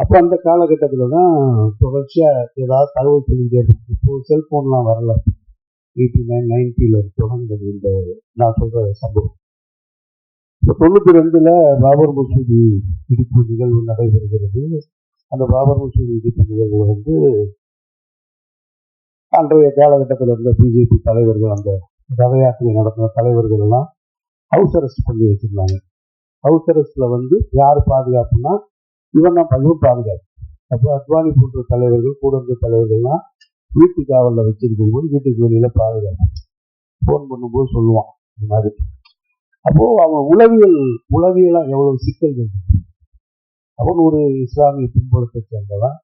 அப்போ அந்த காலகட்டத்தில் தான் தொடர்ச்சியாக ஏதாவது தகவல் சொல்லிக்கிட்டே இருக்கும் இப்போ செல்ஃபோன்லாம் வரல. எயிட்டி நைன் நைன்டியில் தொடர்ந்தது இந்த நான் சொல்கிற சம்பவம். இப்போ தொண்ணூற்றி ரெண்டில் பாபர் மசூதி இடிப்பு நிகழ்வு நடைபெறுகிறது. அந்த பாபர் மசூதி இடிப்பு நிகழ்வு வந்து அன்றைய காலகட்டத்தில் இருந்த பிஜேபி தலைவர்கள் அந்த ரத யாத்திரை நடத்தின தலைவர்கள் எல்லாம் ஹவுஸ் அரெஸ்ட் பண்ணி வச்சிருந்தாங்க. ஹவுஸ் அரெஸ்ட்டில் வந்து யார் பாதுகாப்புனா இவன் தான் பையன் பாதுகாப்பு அப்போ அத்வானி போன்ற தலைவர்கள் கூட இருந்த தலைவர்கள்லாம் வீட்டு காவலில் வச்சிருக்கும் போது வீட்டுக்கு வெளியில் பாதுகாப்பு ஃபோன் பண்ணும்போது சொல்லுவான் இந்த மாதிரி. அப்போது அவன் உளவியல் உளவியலா எவ்வளோ சிக்கல்கள். அவன் ஒரு இஸ்லாமிய பின்புலத்தை சேர்ந்தவன்.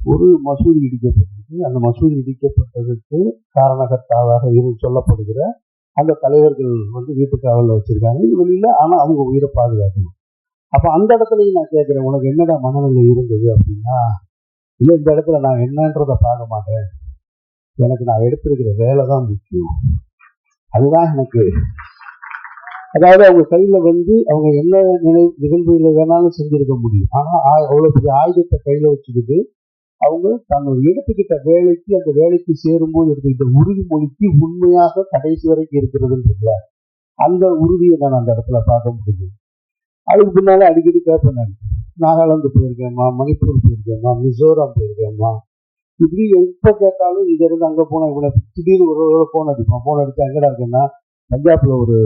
ஒரு மசூதி இடிக்கப்பட்டிருக்கு. அந்த மசூதி இடிக்கப்பட்டதற்கு காரணகர்த்தாவாக இரு சொல்லப்படுகிற அந்த தலைவர்கள் வந்து வீட்டு காவலில் வச்சிருக்காங்க. இது வெளியில அவங்க உயிரை பாதுகாக்கணும். அப்ப அந்த இடத்துலயும் நான் கேட்குறேன் உனக்கு என்னடா மனநிலை இருந்தது அப்படின்னா இல்ல இந்த இடத்துல நான் என்னன்றதை பார்க்க மாட்டேன். எனக்கு நான் எடுத்திருக்கிற வேலை தான் முக்கியம். அதுதான் எனக்கு. அதாவது அவங்க கையில வந்து அவங்க என்ன நிலை நிகழ்வுகளை வேணாலும் செஞ்சிருக்க முடியும். ஆனா அவ்வளோ அவ்வளவு பெரிய ஆயுதத்தை கையில வச்சுக்கிட்டு அவங்க தன்னோட எடுத்துக்கிட்ட வேலைக்கு அந்த வேலைக்கு சேரும்போது எடுத்துக்கிட்ட உறுதிமொழிக்கு உண்மையாக கடைசி வரைக்கும் இருக்கிறதுன்றதுல அந்த உறுதியை நான் அந்த இடத்துல பார்க்க முடியும். அதுக்கு பின்னால அடிக்கடி கேட்பேன் நான். நாகாலாந்து போயிருக்கேம்மா மணிப்பூர் போயிருக்கேம்மா மிசோரம் போயிருக்கேம்மா இப்படி எப்போ கேட்டாலும் இங்கே இருந்து அங்க போனால் இவ்வளோ திடீர்னு ஒரு ஒரு ஃபோன் அடிப்பான். ஃபோன் அடித்து எங்கடா இருக்கேன்னா பஞ்சாப்ல ஒரு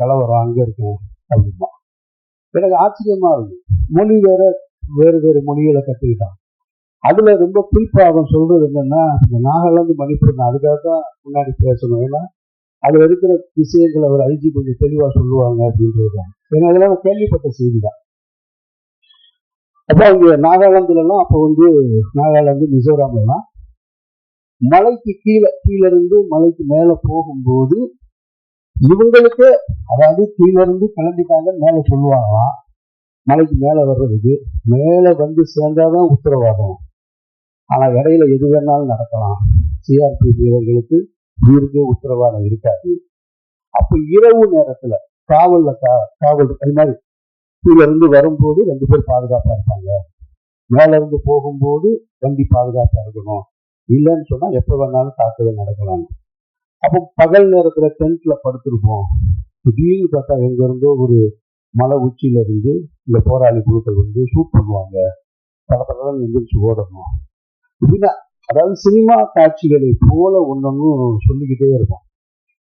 கலவரம் அங்க இருக்கேன் அப்படிமா எனக்கு ஆச்சரியமா இருக்கு. மொழி வேற வேறு வேறு மொழிகளை கற்றுக்கிட்டான் அதுல ரொம்ப குறிப்பாக அவன் சொல்றது என்னன்னா இந்த நாகாலாந்து மணிப்பூர் நான் அதுக்காக தான் முன்னாடி பேசணும். ஏன்னா அதுல இருக்கிற விஷயங்களை ஒரு ஐஜி கொஞ்சம் தெளிவாக சொல்லுவாங்க அப்படின்றது தான் ஏன்னா அதெல்லாம் கேள்விப்பட்ட செய்தி தான் அப்போ அங்கே நாகாலாந்துல எல்லாம் அப்போ வந்து நாகாலாந்து மிசோராம்லாம் மலைக்கு கீழே கீழே இருந்து மலைக்கு மேல போகும்போது இவங்களுக்கு அதாவது கீழ இருந்து கிளம்பிட்டாங்க மேல சொல்லுவாங்களாம். மலைக்கு மேல வர்றதுக்கு மேல வந்து சேர்ந்தாதான் உத்தரவாதம். ஆனா இடையில எது வேணாலும் நடக்கலாம். சிஆர்பி வீரர்களுக்கு உயிருக்கு உத்தரவாதம் இருக்காது. அப்ப இரவு நேரத்துல காவல்ல கா- காவல் அது மாதிரி கீழ இருந்து வரும்போது ரெண்டு பேர் பாதுகாப்பா இருப்பாங்க. மேல இருந்து போகும்போது வண்டி பாதுகாப்பா இருக்கணும். இல்லைன்னு சொன்னா எப்ப வேணாலும் தாக்குதல் நடக்கலாம். அப்போ பகல் நேரத்துல டென்ட்ல படுத்திருப்போம். திடீர்னு பார்த்தா எங்க இருந்தோ ஒரு மலை உச்சியில இருந்து இந்த போராளி குழுக்கள் வந்து ஷூட் பண்ணுவாங்க. பல படம் எந்திரிச்சு ஓடணும். இப்படின்னா அதாவது சினிமா காட்சிகளை போல ஒன்னொன்னு சொல்லிக்கிட்டே இருக்கும்